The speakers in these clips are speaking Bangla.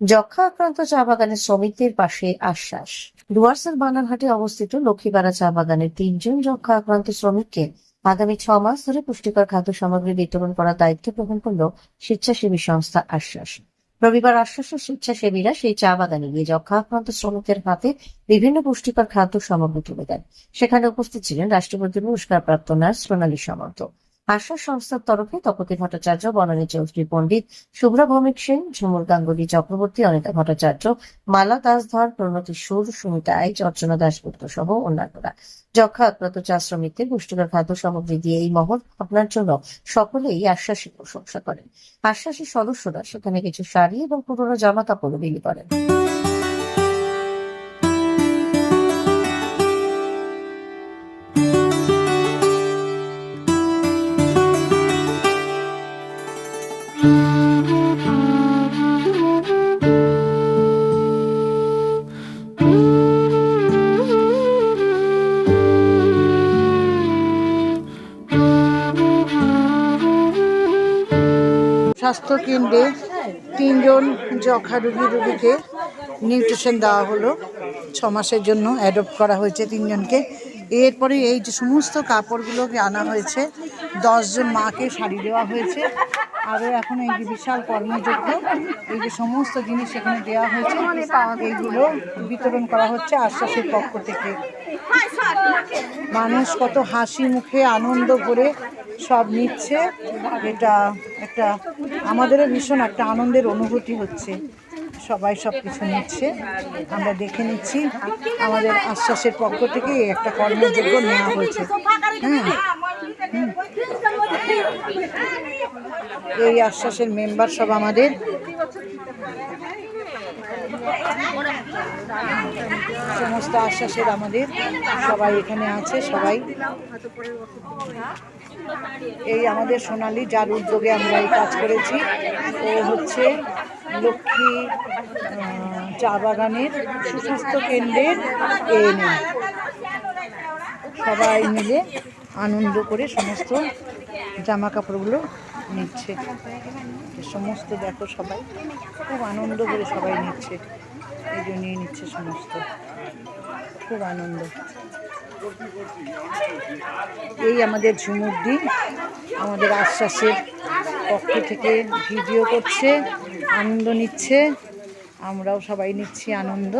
যক্ষা আক্রান্ত চা বাগানের শ্রমিকদের পাশে আশ্বাস। ডুয়ার্সের বানারহাটে অবস্থিত লক্ষ্মীপাড়া চা বাগানের তিনজন যক্ষা আক্রান্ত শ্রমিককে আগামী ছ মাস ধরে পুষ্টিকর খাদ্য সামগ্রী বিতরণ করার দায়িত্ব গ্রহণ করল স্বেচ্ছাসেবী সংস্থা আশ্বাস। রবিবার আশ্বাসের স্বেচ্ছাসেবীরা সেই চা বাগানে গিয়ে যক্ষা আক্রান্ত শ্রমিকদের হাতে বিভিন্ন পুষ্টিকর খাদ্য সামগ্রী তুলে দেন। সেখানে উপস্থিত ছিলেন রাষ্ট্রপতি পুরস্কারপ্রাপ্ত নার্স প্রণালী সামন্ত। আশ্বাস সংস্থার তরফে তপতি ভট্টাচার্য, বনানী চৌধুরী পণ্ডিত শুভ্রা ভৌমিক সেন, ঝুমুর গাঙ্গুলি চক্রবর্তী, অনিতা ভট্টাচার্য, মালা দাসধর, প্রণতি সুর, সুমিতা আইচ অর্চনা দাসগুপ্ত সহ অন্যান্যরা। যক্ষা আক্রান্ত চা শ্রমিকদের পুষ্টিকর খাদ্য সামগ্রী দিয়ে এই মহৎ ভাবনার জন্য সকলেই আশ্বাসী প্রশংসা করেন। আশ্বাসী সদস্যরা সেখানে কিছু শাড়ি এবং পুরোনো জামা কাপড় বিলি করেন। স্বাস্থ্য কেন্দ্রে তিনজন যক্ষা রুগী রুগীকে নিউট্রিশন দেওয়া হলো। ছ মাসের জন্য অ্যাডপ্ট করা হয়েছে তিনজনকে। এরপরে এই যে সমস্ত কাপড়গুলোকে আনা হয়েছে, দশজন মাকে শাড়ি দেওয়া হয়েছে। আরও এখন এই যে বিশাল কর্মযজ্ঞ, এই যে সমস্ত জিনিস এখানে দেওয়া হয়েছে, এইগুলো বিতরণ করা হচ্ছে আশ্বাসের পক্ষ থেকে। মানুষ কত হাসি মুখে আনন্দ করে সব নিচ্ছে, এটা একটা আমাদেরও ভীষণ একটা আনন্দের অনুভূতি হচ্ছে। সবাই সব কিছু নিচ্ছে, আমরা দেখে নিচ্ছি, আমাদের আশ্বাসের পক্ষ থেকে একটা কর্মযোগ্য নেওয়া হয়েছে। হ্যাঁ। এই আশ্বাসের মেম্বার সব আমাদের। সমস্ত আশ্বাসের আমাদের। সবাই এখানে আছে, সবাই। এই আমাদের সোনালি, যার উদ্যোগে আমরা এই কাজ করেছি। ও হচ্ছে লক্ষ্মী চা বাগানের সুস্বাস্থ্য কেন্দ্রের এএনএম সবাই মিলে আনন্দ করে সমস্ত জামা কাপড়গুলো নিচ্ছে। সমস্ত দেখো সবাই, খুব আনন্দ করে সবাই নিচ্ছে। এই জন্যই নিচ্ছে সমস্ত। খুব আনন্দ। এই আমাদের ঝুমুরদি আমাদের আশ্বাসের পক্ষ থেকে ভিডিও করছে, আনন্দ নিচ্ছে। আমরাও সবাই নিচ্ছি আনন্দ।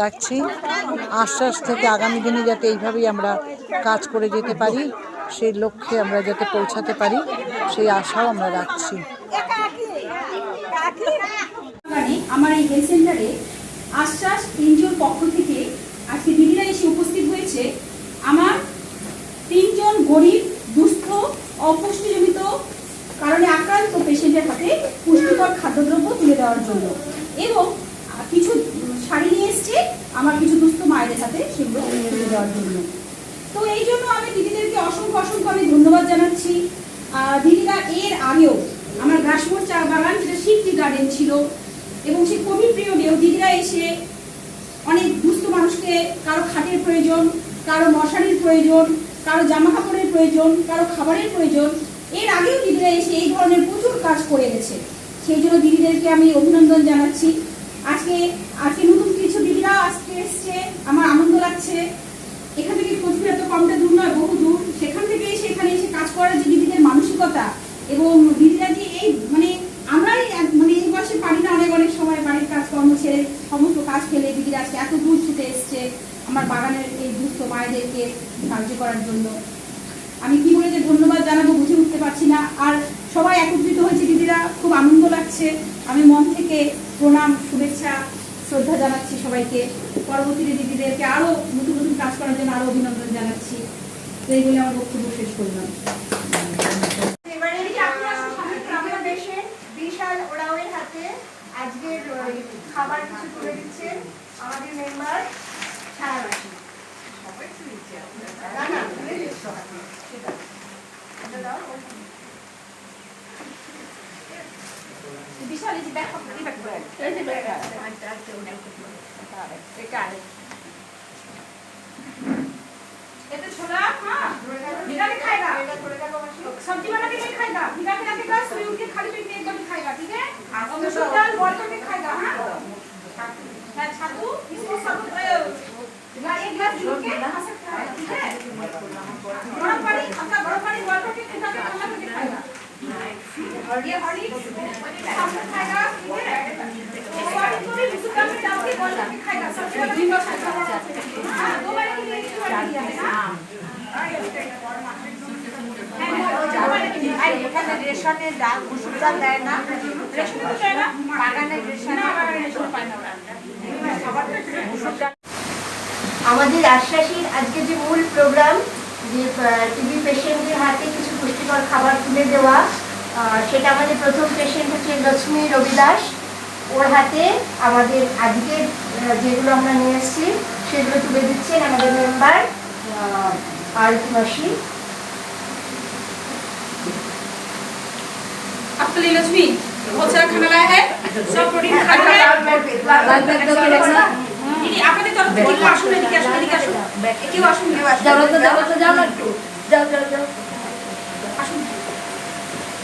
রাখছি। আশ্বাস থেকে আগামী দিনে যাতে এইভাবেই আমরা কাজ করে যেতে পারি, সেই লক্ষ্যে আমরা যাতে পৌঁছাতে পারি, সেই আশাও আমরা রাখছি। মানে আমার এই হেলথ সেন্টারে আশ্বাস এনজিওর পক্ষ থেকে আজকে দিদিরা এসে উপস্থিত হয়েছে। আমার তিনজন গরিব, দুস্থ, অপুষ্টিজনিত, কারণে আক্রান্ত পেশেন্টের হাতে পুষ্টিকর খাদ্যদ্রব্য তুলে দেওয়ার জন্য। এবং কিছু আমার কিছু দুস্থ মায়েদের সাথে সেগুলো তুলে দেওয়ার জন্য। তো এই জন্য আমি দিদিদেরকে অসংখ্য অসংখ্য আমি ধন্যবাদ জানাচ্ছি। দিদিরা এর আগেও আমার গ্রাসমোর চা বাগান যেটা শিবজি গার্ডেন ছিল, এবং সেই কোভিড পিরিয়ডেও দিদিরা এসে অনেক দুস্থ মানুষকে, কারও খাটের প্রয়োজন, কারও মশারির প্রয়োজন, কারও জামা কাপড়ের প্রয়োজন, কারও খাবারের প্রয়োজন। এর আগেও দিদিরা এসে এই ধরনের প্রচুর কাজ করে গেছে। সেই জন্য দিদিদেরকে আমি অভিনন্দন জানাচ্ছি। আজকে আজকে নতুন আজকে এসছে, আমার আনন্দ লাগছে। এখান থেকে কোচবিহার তো কমটা দূর নয়, বহু দূর। সেখান থেকে এসে এখানে এসে কাজ করার যে দিদিদের মানসিকতা এবং দিদিরা যে এই মানে আমরাই মানে এই বয়সে পারি না অনেক অনেক সময় বাড়ির কাজকর্ম ছেড়ে সমস্ত কাজ ফেলে দিদিরা আজকে এত দূর ছুটে এসছে আমার বাগানের এই দুস্থ মায়েদেরকে সাহায্য করার জন্য। আমি কি বলে যে ধন্যবাদ জানাব বুঝে উঠতে পারছি না। আর সবাই একত্রিত হয়েছে, দিদিরা, খুব আনন্দ লাগছে। আমি মন থেকে প্রণাম শ্রদ্ধা জানাচ্ছি সবাইকে। পরবর্তীতে দিদিদেরকে আরও নতুন নতুন কাজ করার জন্য আরও অভিনন্দন জানাচ্ছি। তো এই বলে আমার বক্তব্য শেষ করলাম। এবারে দেশে বিশাল ওরাওয়ের হাতে আজকের ওই খাবার কিছু তুলে দিচ্ছে আমাদের মেম্বার ছায়াবাসী না না তুলে দিচ্ছ। ঠিক আছে এটা দাও। বিশাল এই যে ব্যাগ এই ব্যাগ এই যে ব্যাগ এটা এটা ছোলা হ্যাঁ বিরানি খাই না সবজি বানাকে नहीं खाएगा बिना बिना के का सुई उनके खाली पेट में एकदम खाएगा ठीक है और तो दाल बोल करके खाएगा हां हां छातू इसको सब ना एक गिलास दूध के खा सकता है ठीक है बड़ा पानी अपना बड़ा पानी बोल करके खिला के खाना करके खाएगा और ये हॉर्लिक्स ডাল ডাল দেয় না বাগানে আমাদের আশ্বাসীর আজকে যে মূল প্রোগ্রাম যে টিবি পেশেন্টদের হাতে কিছু পুষ্টিকর খাবার তুলে দেওয়া সেটা আমাদের প্রথম পেশেন্ট হচ্ছে লক্ষ্মী রবিদাস ওর হাতে আমাদের আজকে যেগুলো আমরা নিয়ে এসেছি সেগুলো তুলে দিচ্ছেন আমাদের মেম্বার আরতি মাসি आपके लिए लक्ष्मी बहुत सारा खाना लाया है सब प्रोटीन खाना है दीदी আপনাদের তরফ থেকে কেউ আসুন এদিকে আসুন এদিকে আসুন কেউ আসুন কেউ আসুন যাও তো যাও তো যাও না একটু যাও যাও যাও আসুন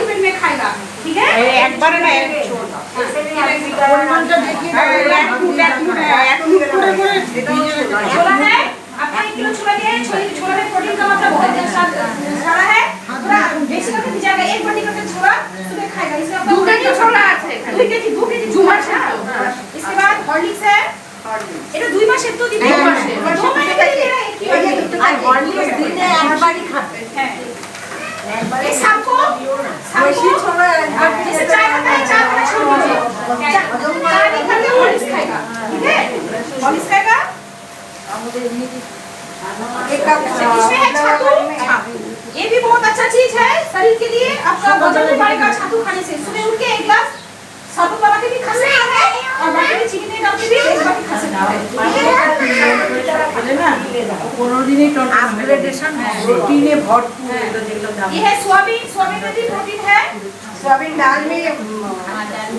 खाली पेट में खाएगा ठीक है একবারে না এক পরিমাণটা দেখিয়ে দাও। छोला है आपने एक किलो छोला लिया है छोले छोला में प्रोटीन का मात्रा बहुत है साथ सारा है पूरा बेसी करके भिजाएगा एक बटी करके छोला सुबह खाएगा इसमें आपका दो केजी छोला আছে এখানে। দুই কেজি দু কেজি जुमार है इसके बाद हॉर्लिक्स है এটা দুই মাসের তো দিদি ये भी बहुत अच्छा चीज़ है शरीर के लिए आपका वज़न बढ़ेगा छातू खाने से। सुबह उठ के एक गिलास हैं আপগ্রেডেশন প্রোটিনে ভরপুর এগুলো যেগুলো দাম ये है सोयाबीन सोयाबीन में भी प्रोटीन है সয়াবিন ডাল में ये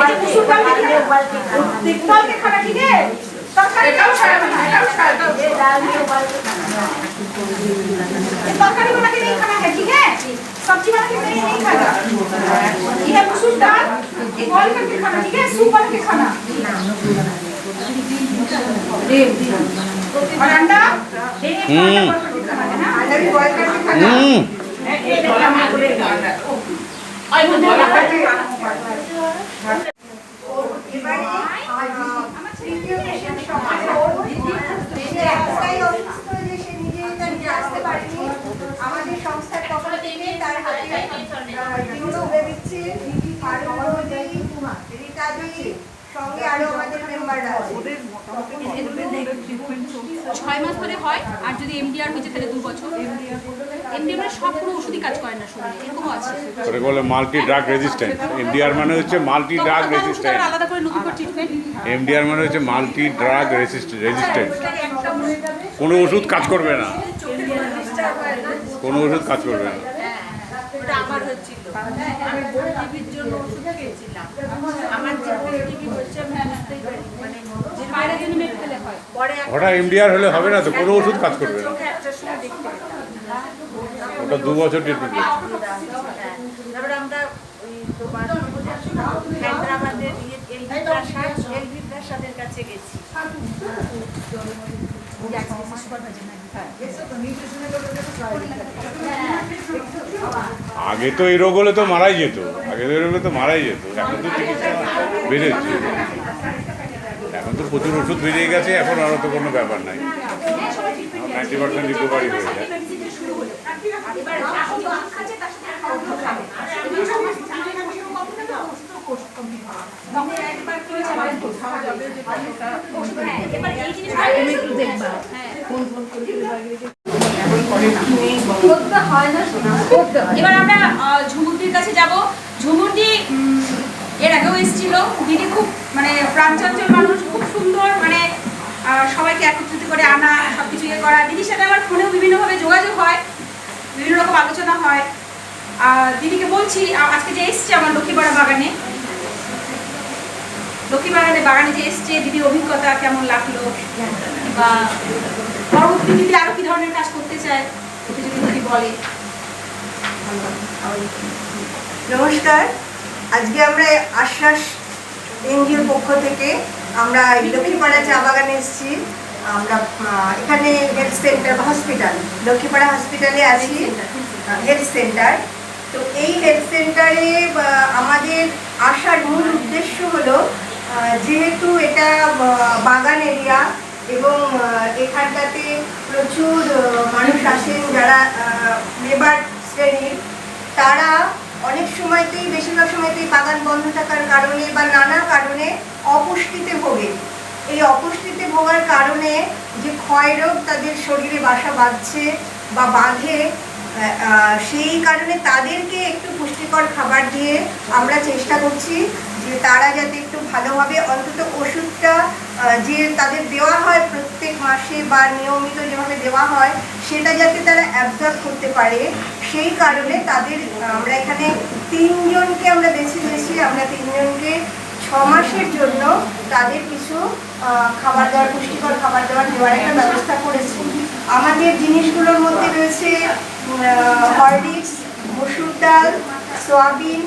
जो मसूर दाल में भी है उबाल के खाना ठीक है तरकारी এটাও সয়াবিন এটাও সয়াবিন ये दाल में उबाल के खाना ये तरकारी बना के नहीं खाना है ठीक है सब्जी बना के नहीं नहीं खाना ये है मसूर दाल ये बॉईल करके खाना ठीक है सूप बना के खाना আমাদের সংস্থার পক্ষ থেকে তার হাতে টিউটো উবে দিচ্ছে পার্বতী রীতাদি সঙ্গে আরও আমাদের মেম্বাররা আছে ছয় মাস ধরে হয় আর যদি এমডিআর হয়েছে তাহলে দু বছর। এমডিআর মানে সব কোনো ওষুধই কাজ করে না শরীরে এরকমও আছে। ওটা বলে মাল্টি ড্রাগ রেজিস্ট্যান্ট এমডিআর মানে হচ্ছে মাল্টি ড্রাগ রেজিস্ট্যান্ট আলাদা করে নতুন করে ট্রিটমেন্ট এমডিআর মানে হচ্ছে মাল্টি ড্রাগ রেজিস্ট্যান্ট কোনো ওষুধ কাজ করবে না। কোনো ওষুধ কাজ করবে না। আমার হচ্ছিল আমি বোন টিভির জন্য ওষুধ খেয়েছিলাম। আমার যে বোন টিভি হচ্ছে আমি বুঝতেই পারি মানে যে বাইরে জন্য মেট ফেলে হয়। পরে ওটা এমডিআর হলে হবে না তো? কোনো ওষুধ কাজ করবে না। চোখে একটা সময় দেখতে পেতাম। ওটা দু বছর ট্রিটমেন্ট তারপরে আমরা ওই তোমার হায়দ্রাবাদের ইয়ে এলভি প্রাসাদ এলভি প্রাসাদের কাছে গেছি। আগে তো এই রোগ হলে তো মারাই যেত আগে তো এই রোগ হলে তো মারাই যেত এখন তো চিকিৎসা বেড়েছে এখন তো প্রচুর ওষুধ বেরিয়ে গেছে এখন আরও তো কোনো ব্যাপার নাই নাইনটি পার্সেন্ট রিকভারি হয়ে যায় এবার এখন যে ওষুধ খাচ্ছে তার সাথে আর খাওয়া দাওয়া খাবে। এবার ছ মাস চালিয়ে রাখলে কোনো কমবে না তো ওষুধও কোর্স কমপ্লিট হবে। তখন একবার এবার আমরা আহ, ঝুমুরদির কাছে যাব। ঝুমুরদি এর আগেও এসেছিল। দিদি খুব মানে প্রাণচঞ্চল মানুষ খুব সুন্দর মানে আহ, সবাইকে একত্রিত করে আনা সব কিছু ইয়ে করা। দিদির সাথে আমার ফোনেও বিভিন্নভাবে যোগাযোগ হয় বিভিন্ন রকম আলোচনা হয়। আর দিদিকে বলছি আজকে যে এসছে আমার লক্ষ্মীপাড়া বাগানে লক্ষ্মীবাগানে বাগানে যে এসছে দিদির অভিজ্ঞতা কেমন লাগল? বা পরবর্তী দিদি আরও কি ধরনের কাজ করতে চায়? একটু যদি বলে নমস্কার। আজকে আমরা আশ্বাস এনজিওর পক্ষ থেকে আমরা লক্ষ্মীপাড়া চা বাগানে এসেছি। আমরা এখানে হেলথ সেন্টার হসপিটাল লক্ষ্মীপাড়া হসপিটালে আছি হেলথ সেন্টার তো এই হেলথ সেন্টারে আমাদের আসার মূল উদ্দেশ্য হলো যেহেতু এটা বাগান এরিয়া এবং এখানটাতে প্রচুর মানুষ আসেন যারা লেবার শ্রেণির তারা অনেক সময়তেই, বেশিরভাগ সময়তেই বাগান বন্ধ থাকার কারণে বা নানা কারণে অপুষ্টিতে ভোগে। এই অপুষ্টিতে ভোগার কারণে যে ক্ষয় রোগ তাদের শরীরে বাসা বাঁধছে বা বাঁধে সেই কারণে তাদেরকে একটু পুষ্টিকর খাবার দিয়ে আমরা চেষ্টা করছি যে তারা যাতে একটু ভালোভাবে অন্তত ওষুধটা যে তাদের দেওয়া হয় প্রত্যেক মাসে বা নিয়মিত যেভাবে দেওয়া হয় সেটা যাতে তারা অ্যাবজর্ব করতে পারে। সেই কারণে তাদের আমরা এখানে তিনজনকে আমরা বেছে নিয়েছি। আমরা তিনজনকে ছ মাসের জন্য তাদের কিছু খাবার দেওয়ার পুষ্টিকর খাবার দেওয়ার দেওয়ার একটা ব্যবস্থা করেছি। আমাদের জিনিসগুলোর মধ্যে রয়েছে হরলিক্স মসুর ডাল সয়াবিন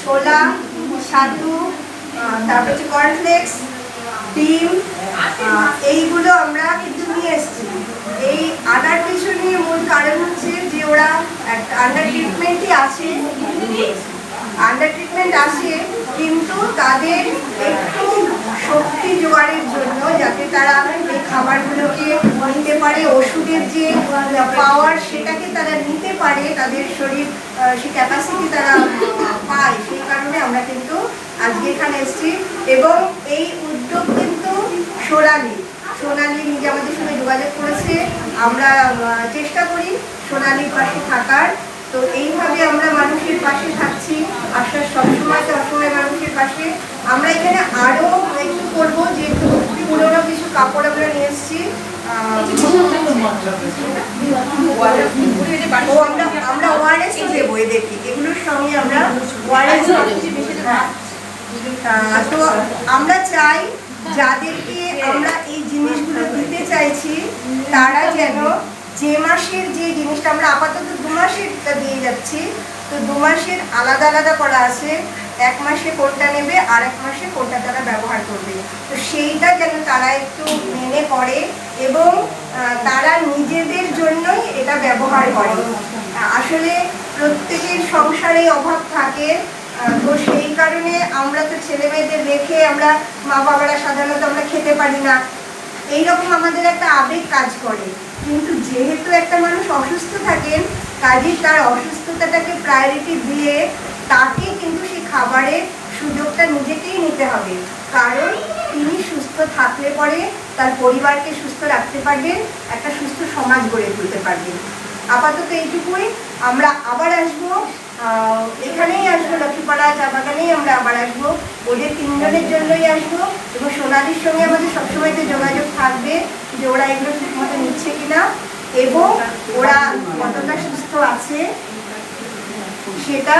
ছোলা আহ, তারপর হচ্ছে কর্নফ্লেক্স ডিম এইগুলো আমরা কিন্তু নিয়ে এসেছি। এই আনার পিছনে মূল কারণ হচ্ছে যে ওরা আন্ডার ট্রিটমেন্টই আছে। আন্ডার ট্রিটমেন্ট আছে, কিন্তু তাদের একটু শক্তি জোগাড়ের জন্য যাতে তারা এই খাবারগুলোকে নিতে পারে, ওষুধের যে পাওয়ার সেটাকে তারা নিতে পারে, তাদের শরীর সে ক্যাপাসিটি তারা পায়, সেই কারণে আমরা কিন্তু আজকে এখানে এসেছি। এবং এই উদ্যোগ কিন্তু সোনালি। সোনালি নিজে আমাদের সঙ্গে যোগাযোগ করেছে। আমরা চেষ্টা করি সোনালির পাশে থাকার। তো এইভাবে আমরা মানুষের পাশে থাকছি। আশ্বাস সবসময় তো অসময় মানুষের পাশে। আমরা এখানে আরও একটু করব যে পুরোনো কিছু কাপড় আমরা নিয়ে এসেছি। আমরা আমরা ওয়ারেস দেবো এদেরকে। এগুলোর সঙ্গে আমরা ওয়ারেস তো আমরা চাই যাদেরকে আমরা এই জিনিসগুলো দিতে চাইছি, তারা যেন যে মাসের যে জিনিসটা আমরা আপাতত দু দিয়ে যাচ্ছি, তো দু মাসের আলাদা আলাদা করা আছে। এক মাসে কোনটা নেবে, আর এক মাসে কোনটা তারা ব্যবহার করবে। তো সেইটা যেন তারা একটু মেনে করে এবং তারা নিজেদের জন্যই এটা ব্যবহার করে। আসলে প্রত্যেকের সংসারে অভাব থাকে তো সেই কারণে আমরা তো ছেলে মেয়েদের রেখে আমরা মা বাবারা সাধারণত আমরা খেতে পারি না। এইরকম আমাদের একটা আবেগ কাজ করে। কিন্তু যেহেতু একটা মানুষ অসুস্থ থাকেন, কাজেই তার অসুস্থতাটাকে প্রায়োরিটি দিয়ে তাকে কিন্তু সেই খাবারের সুযোগটা নিজেকেই নিতে হবে। কারণ তিনি সুস্থ থাকলে পরে তার পরিবারকে সুস্থ রাখতে পারবেন, একটা সুস্থ সমাজ গড়ে তুলতে পারবেন। আপাতত এইটুকুই। আমরা আবার আসব এখানেই আসব, লক্ষ্মীপাড়া, চা বাগানেই আমরা আবার আসব। ওদের তিনজনের জন্যই আসব এবং সোনালির সঙ্গে আমাদের সবসময় যোগাযোগ থাকবে যে ওরা এগুলো ঠিকমতো নিচ্ছে কিনা এবং ওরা কতটা সুস্থ আছে সেটা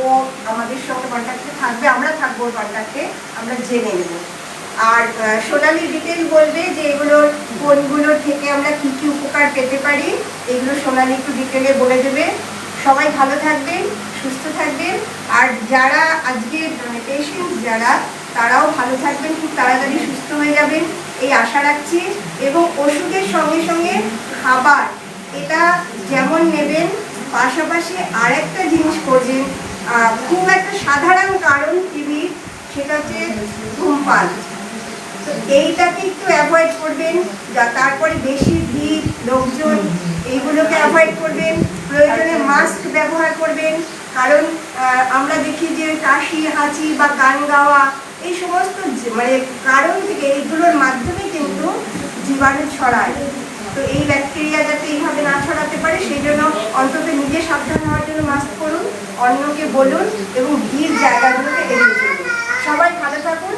ও আমাদের সঙ্গে কন্ট্যাক্টে থাকবে, আমরা থাকব ওর কন্ট্যাক্টে আমরা জেনে নেব। আর সোনালি ডিটেল বলবে যে এগুলোর কোনগুলোর থেকে আমরা কি উপকার পেতে পারি। এগুলো সোনালি একটু ডিটেলে বলে দেবে। সবাই ভালো থাকবেন, সুস্থ থাকবেন। আর যারা আজকে মানে পেশেন্ট যারা, তারাও ভালো থাকবেন, খুব তাড়াতাড়ি সুস্থ হয়ে যাবেন। এই আশা রাখছি। এবং ওষুধের সঙ্গে সঙ্গে খাবার, এটা যেমন নেবেন, পাশাপাশি আরেকটা জিনিস করবেন খুব একটা সাধারণ কারণ টিভির সেটা হচ্ছে ধূমপান। তো এইটাকে একটু অ্যাভয়েড করবেন যা নাচি বা গান গাওয়া, এই সমস্ত মানে কারণ থেকে এইগুলোর মাধ্যমে কিন্তু জীবাণু ছড়ায়। তো এই ব্যাকটেরিয়া যাতে এইভাবে না ছড়াতে পারে, সেই জন্য অন্তত নিজে সাবধান হওয়ার জন্য মাস্ক করুন অন্যকে বলুন এবং ভিড় জায়গাগুলোকে এড়িয়ে চলুন। সবাই ভালো থাকুন